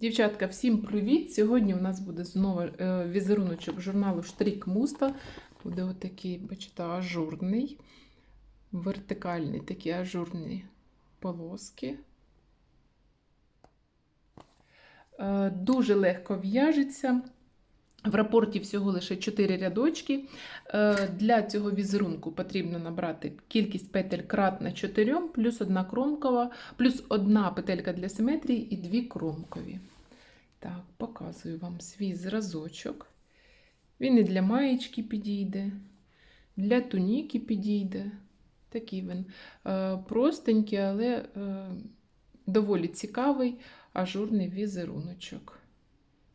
Дівчатка, всім привіт! Сьогодні у нас буде знову е, візеруночок журналу Штрік Муста. Буде отакий, бачите, ажурний, вертикальний, такі ажурні полоски. Е, Дуже легко в'яжеться. В рапорті всього лише 4 рядочки. Е, Для цього візерунку потрібно набрати кількість петель кратна 4, плюс одна кромкова, плюс одна петелька для симетрії і дві кромкові. Так, показую вам свій зразочок. Він і для маєчки підійде, для туніки підійде. Такий він е, простенький, але е, доволі цікавий ажурний візеруночок.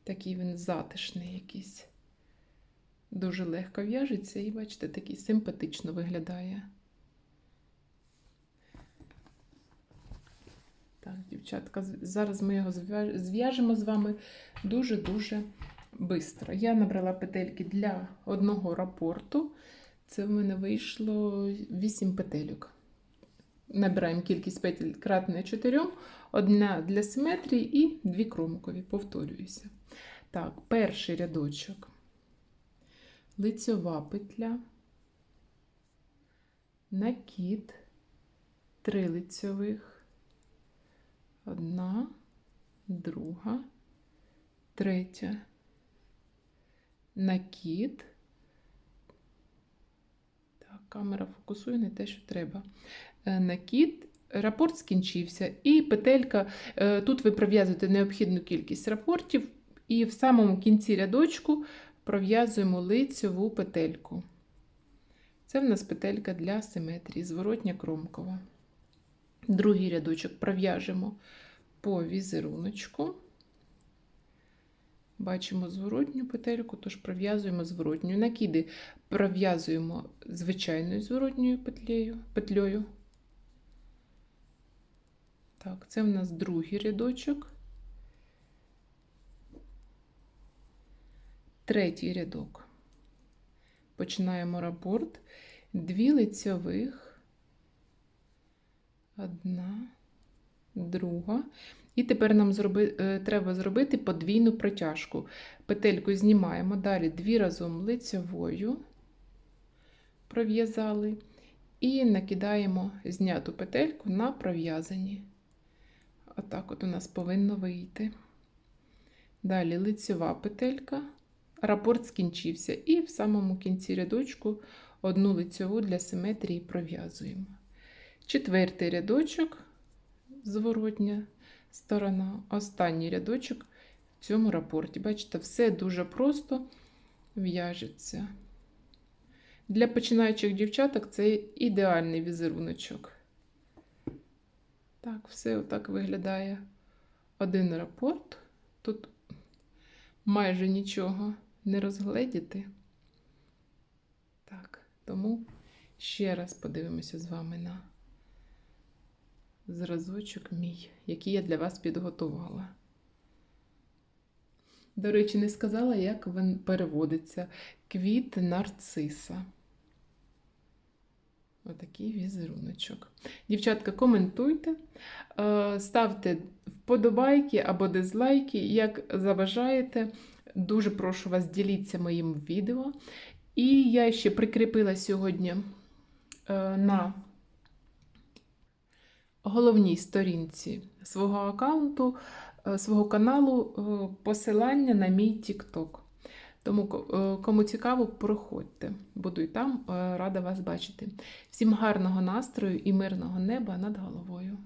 Такий він затишний якийсь. Дуже легко в'яжеться і, бачите, такий симпатично виглядає. Так, дівчатка, зараз ми його зв'яжемо з вами дуже-дуже швидко. Я набрала петельки для одного рапорту. Це в мене вийшло 8 петельок. Набираємо кількість петель кратне 4, одна для симетрії і дві кромкові. Повторююся. Так, перший рядочок. Лицьова петля, накид, три лицьових, одна, друга, третя, накид. Камера фокусує не те, що треба. Е, Накид, рапорт скінчився, і петелька. е, Тут ви пров'язуєте необхідну кількість рапортів, і в самому кінці рядочку пров'язуємо лицьову петельку. Це в нас петелька для симетрії, зворотня кромкова. Другий рядочок пров'яжемо по візеруночку. Бачимо зворотню петельку, тож пров'язуємо зворотню. Накиди пров'язуємо звичайною зворотньою петлею, петлею. Так, це в нас другий рядочок. Третій рядок. Починаємо рапорт. Дві лицьових, одна, друга. І тепер нам зроби, е, треба зробити подвійну протяжку. Петельку знімаємо, далі дві разом лицьовою пров'язали. І накидаємо зняту петельку на пров'язані. Отак от у нас повинно вийти. Далі лицьова петелька, рапорт скінчився. І в самому кінці рядочку одну лицьову для симетрії пров'язуємо. Четвертий рядочок, зворотня сторона, останній рядочок в цьому рапорті. Бачите, все дуже просто в'яжеться. Для починаючих дівчаток це ідеальний візеруночок. Так, все отак виглядає один рапорт. Тут майже нічого не розгледіти. Так, тому ще раз подивимося з вами на зразочок мій, який я для вас підготувала. До речі, не сказала, як він переводиться. Квіт нарциса. Отакий візеруночок. Дівчатка, коментуйте, е, ставте вподобайки або дизлайки, як заважаєте. Дуже прошу вас, діліться моїм відео. І я ще прикріпила сьогодні е, на головній сторінці свого аккаунту, е, свого каналу посилання на мій TikTok. Тому е, кому цікаво, проходьте. Буду і там е, рада вас бачити. Всім гарного настрою і мирного неба над головою.